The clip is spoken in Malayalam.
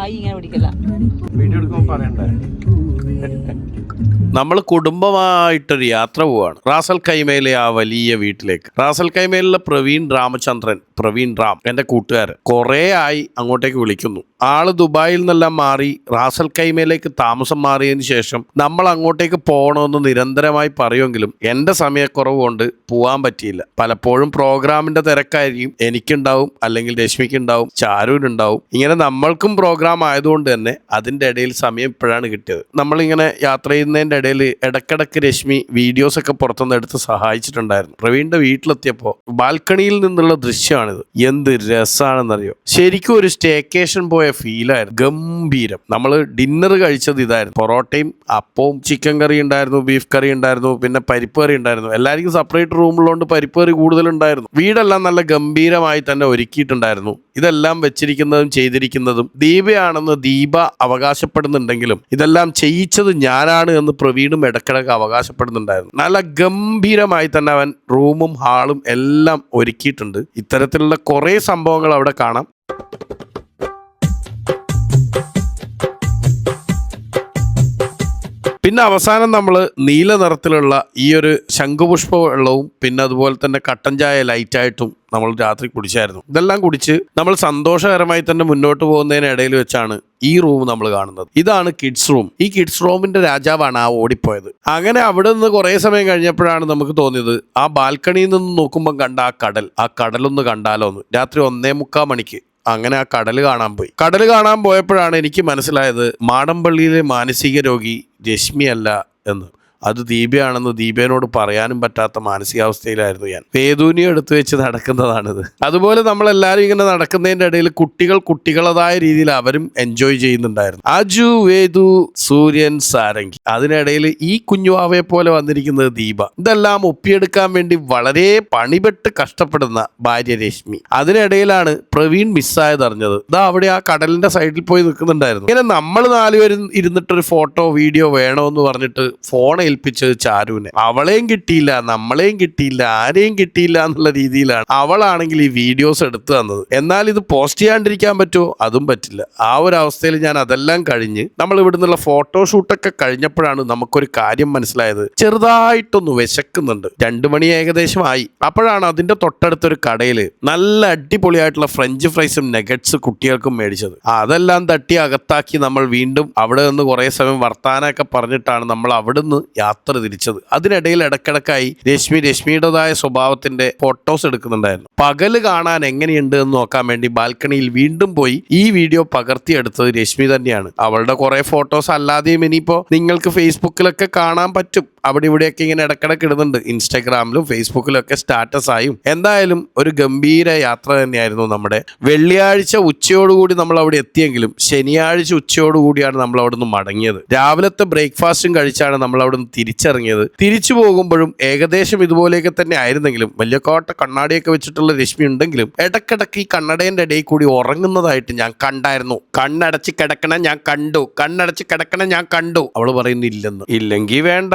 വായി ഇങ്ങനെ പിടിക്കില്ല. നമ്മൾ കുടുംബമായിട്ടൊരു യാത്ര പോവാണ്. റാസൽ കൈമയിലെ ആ വലിയ വീട്ടിലേക്ക്. റാസൽ കൈമയിലുള്ള പ്രവീൺ രാമചന്ദ്രൻ പ്രവീൺ റാം എന്റെ കൂട്ടുകാരൻ കുറേ ആയി അങ്ങോട്ടേക്ക് വിളിക്കുന്നു. ആൾ ദുബായിൽ നിന്നെല്ലാം മാറി റാസൽ കൈമയിലേക്ക് താമസം മാറിയതിന് ശേഷം നമ്മൾ അങ്ങോട്ടേക്ക് പോകണമെന്ന് നിരന്തരമായി പറയുമെങ്കിലും എന്റെ സമയക്കുറവ് കൊണ്ട് പോകാൻ പറ്റിയില്ല. പലപ്പോഴും പ്രോഗ്രാമിന്റെ തിരക്കായിരിക്കും. എനിക്കുണ്ടാവും അല്ലെങ്കിൽ രശ്മിക്കുണ്ടാവും ചാരുവിനുണ്ടാവും. ഇങ്ങനെ നമ്മൾക്കും പ്രോഗ്രാം ആയതുകൊണ്ട് തന്നെ അതിന്റെ ഇടയിൽ സമയം ഇപ്പോഴാണ് കിട്ടിയത്. നമ്മളിങ്ങനെ യാത്ര ചെയ്യുന്നതിന്റെ ഇടയിൽ ഇടക്കിടക്ക് രശ്മി വീഡിയോസൊക്കെ പുറത്തുനിന്ന് എടുത്ത് സഹായിച്ചിട്ടുണ്ടായിരുന്നു. പ്രവീണിന്റെ വീട്ടിലെത്തിയപ്പോൾ ബാൽക്കണിയിൽ നിന്നുള്ള ദൃശ്യമാണിത്. എന്ത് രസമാണെന്നറിയോ ശരിക്കും ഒരു സ്റ്റേക്കേഷൻ പോയ ഫീലായിരുന്നു. ഗംഭീരം. നമ്മൾ ഡിന്നർ കഴിച്ചത് ഇതായിരുന്നു. പൊറോട്ടയും അപ്പവും ചിക്കൻ കറി ഉണ്ടായിരുന്നു ബീഫ് കറി ഉണ്ടായിരുന്നു പിന്നെ പരിപ്പ് കറി ഉണ്ടായിരുന്നു. എല്ലാവർക്കും സെപ്പറേറ്റ് റൂമുള്ളതുകൊണ്ട് പരിപ്പ് കറി കൂടുതലുണ്ടായിരുന്നു. വീടെല്ലാം നല്ല ഗംഭീരമായി തന്നെ ഒരുക്കിയിട്ടുണ്ടായിരുന്നു. ഇതെല്ലാം വെച്ചിരിക്കുന്നതും ചെയ്തിരിക്കുന്നതും ദീപയാണെന്ന് ദീപ അവകാശപ്പെടുന്നുണ്ടെങ്കിലും ഇതെല്ലാം ചെയ്യിച്ചത് ഞാനാണ് എന്ന് പ്രവീണും ഇടക്കിടക്ക് അവകാശപ്പെടുന്നുണ്ടായിരുന്നു. നല്ല ഗംഭീരമായി തന്നെ അവൻ റൂമും ഹാളും എല്ലാം ഒരുക്കിയിട്ടുണ്ട്. ഇത്തരത്തിലുള്ള കുറേ സംഭവങ്ങൾ അവിടെ കാണാം. പിന്നെ അവസാനം നമ്മൾ നീല നിറത്തിലുള്ള ഈ ഒരു ശംഖുപുഷ്പ വെള്ളവും പിന്നെ അതുപോലെ തന്നെ കട്ടൻ ചായ ലൈറ്റായിട്ടും നമ്മൾ രാത്രി കുടിച്ചായിരുന്നു. ഇതെല്ലാം കുടിച്ച് നമ്മൾ സന്തോഷകരമായി തന്നെ മുന്നോട്ട് പോകുന്നതിനിടയിൽ വെച്ചാണ് ഈ റൂം നമ്മൾ കാണുന്നത്. ഇതാണ് കിഡ്സ് റൂം ഈ കിഡ്സ് റൂമിന്റെ രാജാവാണ് ആ ഓടിപ്പോയത്. അങ്ങനെ അവിടെ നിന്ന് കുറേ സമയം കഴിഞ്ഞപ്പോഴാണ് നമുക്ക് തോന്നിയത് ആ ബാൽക്കണിയിൽ നിന്ന് നോക്കുമ്പോൾ കണ്ട ആ കടൽ ആ കടലൊന്ന് കണ്ടാലോ എന്ന്. രാത്രി ഒന്നേ മുക്കാൽ മണിക്ക് അങ്ങനെ ആ കടൽ കാണാൻ പോയി. കടൽ കാണാൻ പോയപ്പോഴാണ് എനിക്ക് മനസ്സിലായത് മാടമ്പള്ളിയിലെ മാനസിക രോഗി രശ്മി അല്ല എന്ന്. അത് ദീപയാണെന്ന് ദീപേനോട് പറയാനും പറ്റാത്ത മാനസികാവസ്ഥയിലായിരുന്നു ഞാൻ. വേദൂനി എടുത്തു വെച്ച് നടക്കുന്നതാണിത്. അതുപോലെ നമ്മളെല്ലാവരും ഇങ്ങനെ നടക്കുന്നതിന്റെ ഇടയിൽ കുട്ടികൾ കുട്ടികളതായ രീതിയിൽ അവരും എൻജോയ് ചെയ്യുന്നുണ്ടായിരുന്നു. അജു വേദു സൂര്യൻ സാരംഗി. അതിനിടയിൽ ഈ കുഞ്ഞുവാവയെ പോലെ വന്നിരിക്കുന്നത് ദീപ. ഇതെല്ലാം ഒപ്പിയെടുക്കാൻ വേണ്ടി വളരെ പണിപെട്ട് കഷ്ടപ്പെടുന്ന ഭാര്യ രശ്മി. അതിനിടയിലാണ് പ്രവീൺ മിസ്സായത് അറിഞ്ഞത്. ഇതാ അവിടെ ആ കടലിന്റെ സൈഡിൽ പോയി നിൽക്കുന്നുണ്ടായിരുന്നു. ഇങ്ങനെ നമ്മൾ നാലുപേരും ഇരുന്നിട്ടൊരു ഫോട്ടോ വീഡിയോ വേണമെന്ന് പറഞ്ഞിട്ട് ഫോൺ ഏൽപ്പിച്ചത് ചാരുവിനെ. അവളെയും കിട്ടിയില്ല നമ്മളെയും കിട്ടിയില്ല ആരെയും കിട്ടിയില്ല എന്നുള്ള രീതിയിലാണ് അവളാണെങ്കിൽ ഈ വീഡിയോസ് എടുത്തു തന്നത്. എന്നാൽ ഇത് പോസ്റ്റ് ചെയ്യാണ്ടിരിക്കാൻ പറ്റുമോ? അതും പറ്റില്ല. ആ ഒരു അവസ്ഥയിൽ ഞാൻ അതെല്ലാം കഴിഞ്ഞ് നമ്മൾ ഇവിടുന്നുള്ള ഫോട്ടോഷൂട്ടൊക്കെ കഴിഞ്ഞപ്പോഴാണ് നമുക്കൊരു കാര്യം മനസ്സിലായത്. ചെറുതായിട്ടൊന്ന് വിശക്കുന്നുണ്ട്. രണ്ടു മണി ഏകദേശം ആയി. അപ്പോഴാണ് അതിന്റെ തൊട്ടടുത്തൊരു കടയിൽ നല്ല അടിപൊളിയായിട്ടുള്ള ഫ്രഞ്ച് ഫ്രൈസും നെഗറ്റ്സ് കുട്ടികൾക്കും മേടിച്ചത്. അതെല്ലാം തട്ടി അകത്താക്കി നമ്മൾ വീണ്ടും അവിടെ നിന്ന് കുറേ സമയം വർത്താനൊക്കെ പറഞ്ഞിട്ടാണ് നമ്മൾ അവിടുന്ന് യാത്ര തിരിച്ചത്. അതിനിടയിൽ ഇടക്കിടക്കായി രശ്മി രശ്മിയുടേതായ സ്വഭാവത്തിന്റെ ഫോട്ടോസ് എടുക്കുന്നുണ്ടായിരുന്നു. പകൽ കാണാൻ എങ്ങനെയുണ്ട് എന്ന് നോക്കാൻ വേണ്ടി ബാൽക്കണിയിൽ വീണ്ടും പോയി ഈ വീഡിയോ പകർത്തിയെടുത്തത് രശ്മി തന്നെയാണ്. അവളുടെ കുറെ ഫോട്ടോസ് അല്ലാതെയും ഇനിയിപ്പോ നിങ്ങൾക്ക് ഫേസ്ബുക്കിലൊക്കെ കാണാൻ പറ്റും. അവിടെ ഇവിടെയൊക്കെ ഇങ്ങനെ ഇടക്കിടക്ക് ഇടുന്നുണ്ട്. ഇൻസ്റ്റാഗ്രാമിലും ഫേസ്ബുക്കിലും ഒക്കെ സ്റ്റാറ്റസ് ആയും. എന്തായാലും ഒരു ഗംഭീര യാത്ര തന്നെയായിരുന്നു നമ്മുടെ. വെള്ളിയാഴ്ച ഉച്ചയോടുകൂടി നമ്മൾ അവിടെ എത്തിയെങ്കിലും ശനിയാഴ്ച ഉച്ചയോടുകൂടിയാണ് നമ്മൾ അവിടെ നിന്ന് മടങ്ങിയത്. രാവിലത്തെ ബ്രേക്ക്ഫാസ്റ്റും കഴിച്ചാണ് നമ്മൾ അവിടെ തിരിച്ചിറങ്ങിയത് തിരിച്ചു പോകുമ്പോഴും ഏകദേശം ഇതുപോലെയൊക്കെ തന്നെ ആയിരുന്നെങ്കിലും വലിയ കോട്ട കണ്ണാടിയൊക്കെ വെച്ചിട്ടുള്ള രശ്മി ഉണ്ടെങ്കിലും ഇടക്കിടക്ക് ഈ കണ്ണടേന്റെ ഇടയിൽ കൂടി ഉറങ്ങുന്നതായിട്ട് ഞാൻ കണ്ടായിരുന്നു. കണ്ണടച്ച് കിടക്കണ ഞാൻ കണ്ടു കണ്ണടച്ച് കിടക്കണ ഞാൻ കണ്ടു. അവൾ പറയുന്നില്ലെന്ന് ഇല്ലെങ്കിൽ വേണ്ട.